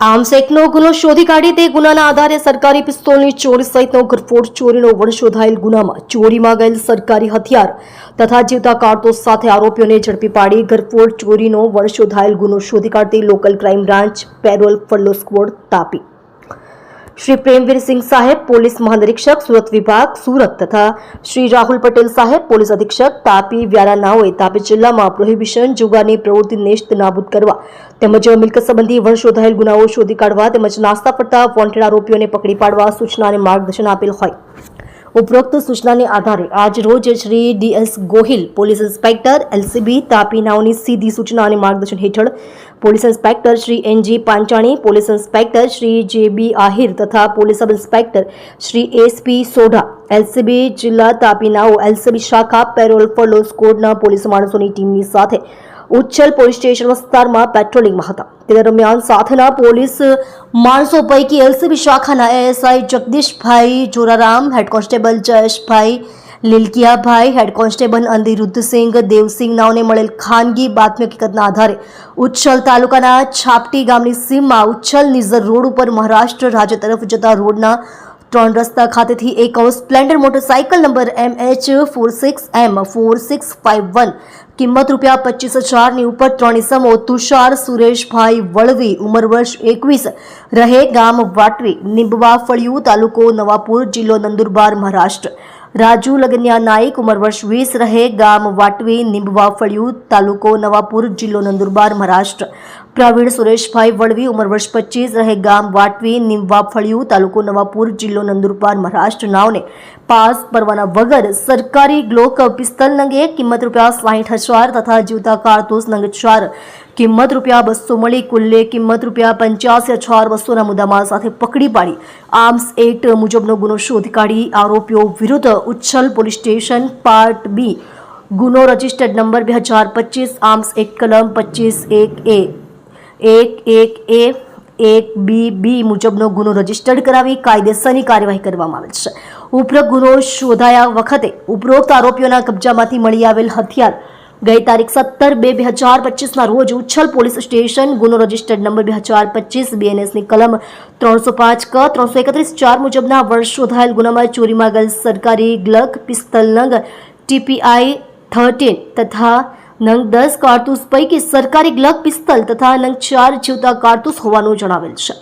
Arms એક્ટનો ગુનો શોધી કાઢી તે ગુનાના આધારે સરકારી પિસ્તોલની ચોરી સહિતનો ઘરફોડ ચોરીનો વડ શોધાયેલ ગુનામાં ચોરીમાં ગયેલ સરકારી હથિયાર તથા જીવતા કારતૂસ સાથે આરોપીઓને ઝડપી પાડી ઘરફોડ ચોરીનો વડ શોધાયેલ ગુનો શોધી કાઢતી local crime branch parole furlough squad Tapi. Shri Premvirsinh saheb, police મહાનિરીક્ષક, Surat વિભાગ, સુરત તથા શ્રી રાહુલ પટેલ સાહેબ, પોલીસ અધિક્ષક, તાપી વ્યારા નાઓએ તાપી જિલ્લામાં પ્રોહિબિશન જુગારની પ્રવૃત્તિ નેસ્ત નાબૂદ કરવા તેમજ મિલકત સંબંધી વન શોધાયેલ ગુનાઓ શોધી કાઢવા તેમજ નાસ્તા પડતા વોન્ટેડ આરોપીઓને પકડી પાડવા સૂચના અને માર્ગદર્શન આપેલ હોય. ઉપરોક્ત સૂચનાને આધારે આજ રોજ Shri DS Gohil, police inspector, LCB, Tapi નાઓની સીધી સૂચના અને માર્ગદર્શન હેઠળ police inspector Shri NG Panchani, police inspector Shri J B Ahir તથા police sub inspector Shri SP Sodha, LCB જિલ્લા તાપી નાઓ, એલસીબી શાખા, પેરોલ ફોલો સ્કોડના પોલીસ માણસોની ટીમની સાથે ઉચ્છલ પોલીસ સ્ટેશન વિસ્તારમાં પેટ્રોલિંગમાં હતા. તે દરમિયાન સાથેના પોલીસ માણસો પૈકી એલસીબી શાખાના ASI Jagdishbhai Joraram head constable Jayeshbhai Lilkiyabhai head constable Aniruddhsinh Devsinh નાઓને મળેલ ખાનગી બાતમી હકીકતના આધારે ઉચ્છલ તાલુકાના છાપટી ગામની સીમમાં ઉચ્છલ નિઝર રોડ ઉપર મહારાષ્ટ્ર રાજ્ય તરફ જતા રોડના ત્રણ રસ્તા ખાતેથી એક Splendor motorcycle number M H four six M four six five one કિંમત રૂપિયા પચીસ હજારની ઉપર ત્રણ ઇસમો, તુષાર, સુરેશભાઈ વળવી, ઉંમર વર્ષ એકવીસ. રહે ગામ વાટવી, નિંબવા ફળિયું તાલુકો નવાપુર જિલ્લો નંદુરબાર, મહારાષ્ટ્ર. રાજુ લગન્યા નાઈક ઉંમર વર્ષ વીસ રહે, ગામ વાટવી, નિંબવા ફળિયું, તાલુકો નવાપુર, જિલ્લો નંદુરબાર, મહારાષ્ટ્ર. પ્રવીણ સુરેશભાઈ વળવી ઉંમર વર્ષ પચીસ રહે, ગામ વાટવી, નિંબવા ફળિયું, તાલુકો નવાપુર, જિલ્લો નંદુરબાર, મહારાષ્ટ્ર. નાવને પાસ પરવાના વગર સરકારી ગ્લોક પિસ્તલ નંગે, કિંમત રૂપિયા સાહીઠ હજાર તથા જીવતા કારતૂસ નંગ ચાર કિંમત રૂપિયા બસો મળી, કુલ્લે કિંમત રૂપિયા પંચ્યાસી, હજાર બસોના મુદ્દામાલ સાથે પકડી પાડી. આર્મ્સ એક્ટ મુજબનો ગુનો શોધી કાઢી આરોપીઓ વિરુદ્ધ Uchchhal police station part B. ગુનો રજિસ્ટર્ડ નંબર બે હજાર પચીસ, આર્મ્સ એક કલમ પચીસ એક એ. એક એક એ, એક બી બી મુજબનો ગુનો રજીસ્ટર્ડ કરાવી કાયદેસરની કાર્યવાહી કરવામાં આવેલ છે. ઉપરોક્ત ગુનો શોધાયા વખતે ઉપરોક્ત આરોપીઓના કબજામાંથી મળી આવેલ હથિયાર ગઈ તારીખ સત્તર બે બે હજાર પચીસના રોજ ઉચ્છલ પોલીસ સ્ટેશન ગુનો રજિસ્ટર્ડ નંબર બે હજાર પચીસ બીએનએસની કલમ ત્રણસો પાંચ ક, ત્રણસો એકત્રીસ ચાર મુજબના વર્ષ શોધાયેલ ગુનામાં ચોરીમાં ગયેલ સરકારી ગ્લક પિસ્તલ નંગ ટીપીઆઈ થર્ટીન તથા નંગ દસ કારતૂસ પૈકી સરકારી ગ્લક પિસ્તલ તથા નંગ ચાર જીવતા કારતૂસ હોવાનું જણાવેલ છે.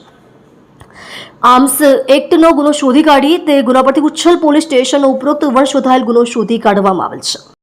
આર્મ્સ એક્ટનો ગુનો શોધી કાઢી તે ગુના પરથી ઉચ્છલ પોલીસ સ્ટેશનનો ઉપરોક્ત વર્ષ શોધાયેલ ગુનો શોધી કાઢવામાં આવેલ છે.